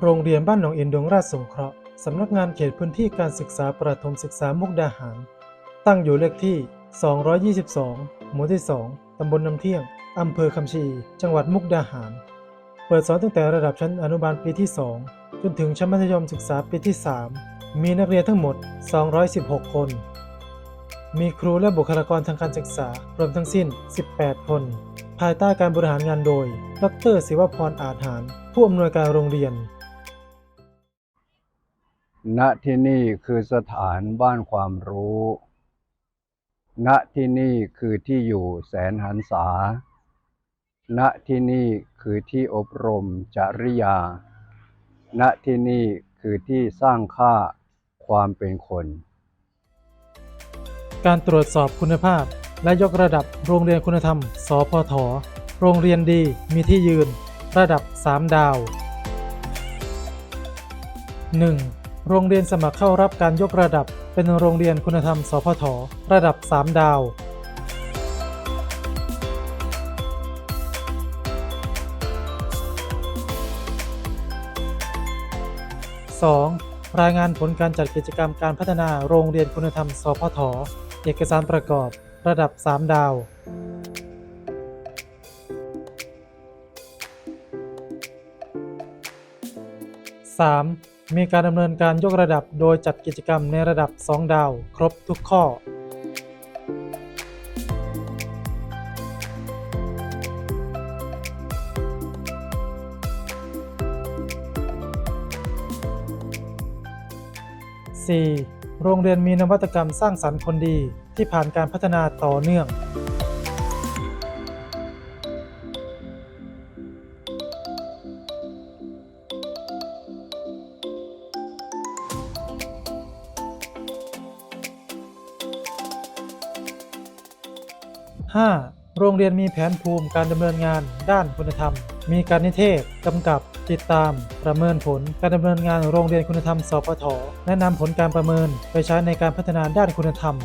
โรงเรียนบ้านหนองเอ็นดวงราชสงเคราะห์สำนักงานเขตพื้นที่การศึกษาประถมศึกษามุกดาหาร ตั้งอยู่เลขที่ 222 หมู่ที่ 2 ตำบลน้ำเที่ยง อำเภอคำชี จังหวัดมุกดาหาร เปิดสอนตั้งแต่ระดับชั้นอนุบาลปีที่ 2 จนถึงชั้นมัธยมศึกษาปีที่ 3 มีนักเรียนทั้งหมด 216 คน มีครูและบุคลากรทางการศึกษารวมทั้งสิ้น 18 คน ภายใต้การบริหารงานโดย ดรศิวพรอาจหาร ผู้อำนวยการโรงเรียน ณที่นี่คือสถานบ้านความรู้ ณที่นี่คือที่อยู่แสนหันษา ณที่นี่คือที่อบรมจริยา ณที่นี่คือที่สร้างค่าความเป็นคน การตรวจสอบคุณภาพและยกระดับโรงเรียนคุณธรรม สพท โรงเรียนดีมีที่ยืน ระดับ 3 ดาว 1. โรงเรียนสมัครเข้ารับการยกระดับ เป็นโรงเรียนคุณธรรม สพท ระดับ 3 ดาว 2. รายงานผลการจัดกิจกรรมการพัฒนาโรงเรียนคุณธรรม สพท เอกสารประกอบ ระดับ 3 ดาว 3. มีการดำเนินการยกระดับโดยจัดกิจกรรมในระดับ 2 ดาว ครบทุกข้อ 4. โรงเรียนมีนวัตกรรมสร้างสรรค์คนดีที่ผ่านการพัฒนาต่อเนื่อง 5. โรงเรียนมีแผนภูมิการดำเนินงานด้านคุณธรรม มีการนิเทศกำกับติดตาม ประเมินผลการดำเนินงานโรงเรียนคุณธรรม สพทแนะนำผลการประเมินไปใช้ในการพัฒนาด้านคุณธรรม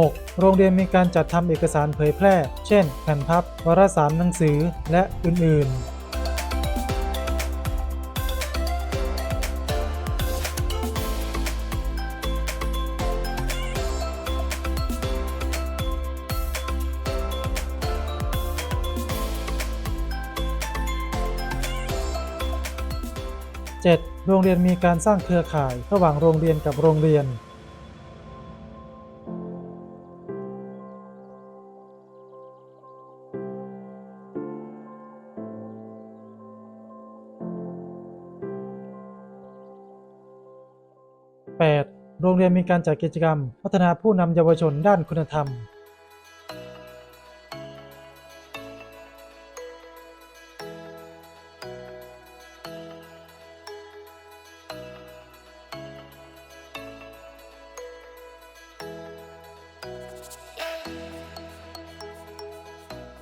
6. โรงเรียนมีการจัดทำเอกสารเผยแพร่ เช่นแผ่นพับ วารสารหนังสือ และอื่น ๆ 7. โรงเรียนมีการสร้างเครือข่ายระหว่างโรงเรียนกับโรงเรียน 8. โรงเรียนมีการจัดกิจกรรม พัฒนาผู้นำเยาวชนด้านคุณธรรม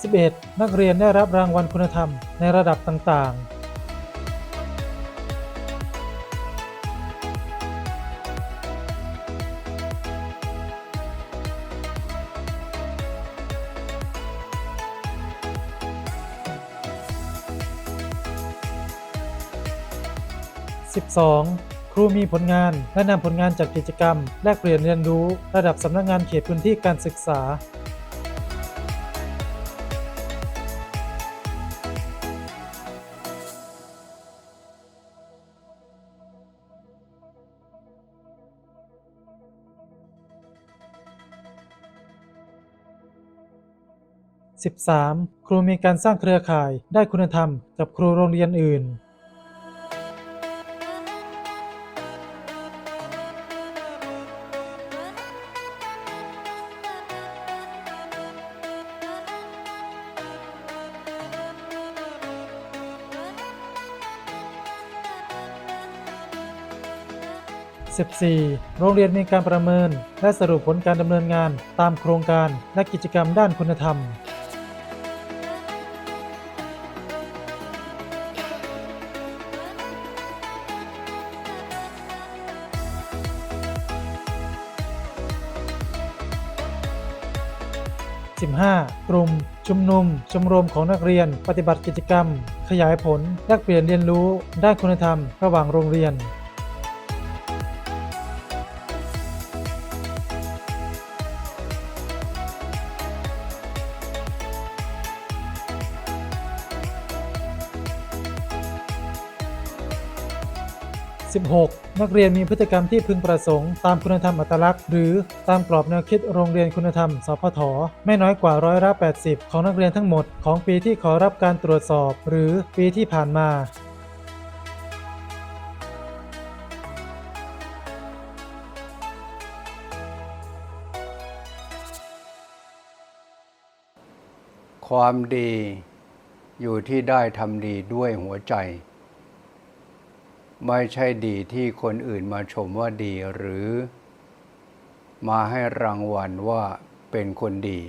11. นักเรียนได้รับรางวัลคุณธรรมในระดับต่างๆ 12. ครูมีผลงานและนำผลงานจากกิจกรรม แลกเปลี่ยนเรียนรู้ ระดับสำนักงานเขตพื้นที่การศึกษา 13. ครูมีการสร้างเครือข่ายได้คุณธรรมกับครูโรงเรียนอื่น 14. โรงเรียนมีการประเมิน และสรุปผลการดำเนินงานตามโครงการและกิจกรรมด้านคุณธรรม 15. กลุ่ม ชุมนุม ชมรมของนักเรียน ปฏิบัติกิจกรรม ขยายผล แลกเปลี่ยนเรียนรู้ ด้านคุณธรรม ระหว่างโรงเรียน 16. นักเรียนมีพฤติกรรมที่พึงประสงค์ ตามคุณธรรมอัตลักษณ์ หรือตามกรอบแนวคิดโรงเรียนคุณธรรม สพท ไม่น้อยกว่าร้อยละ80 ของนักเรียนทั้งหมด ของปีที่ขอรับการตรวจสอบ หรือปีที่ผ่านมาความดีอยู่ที่ได้ทำดีด้วยหัวใจ ไม่ใช่ดีที่คนอื่นมาชมว่าดีหรือ มาให้รางวัลว่าเป็นคนดี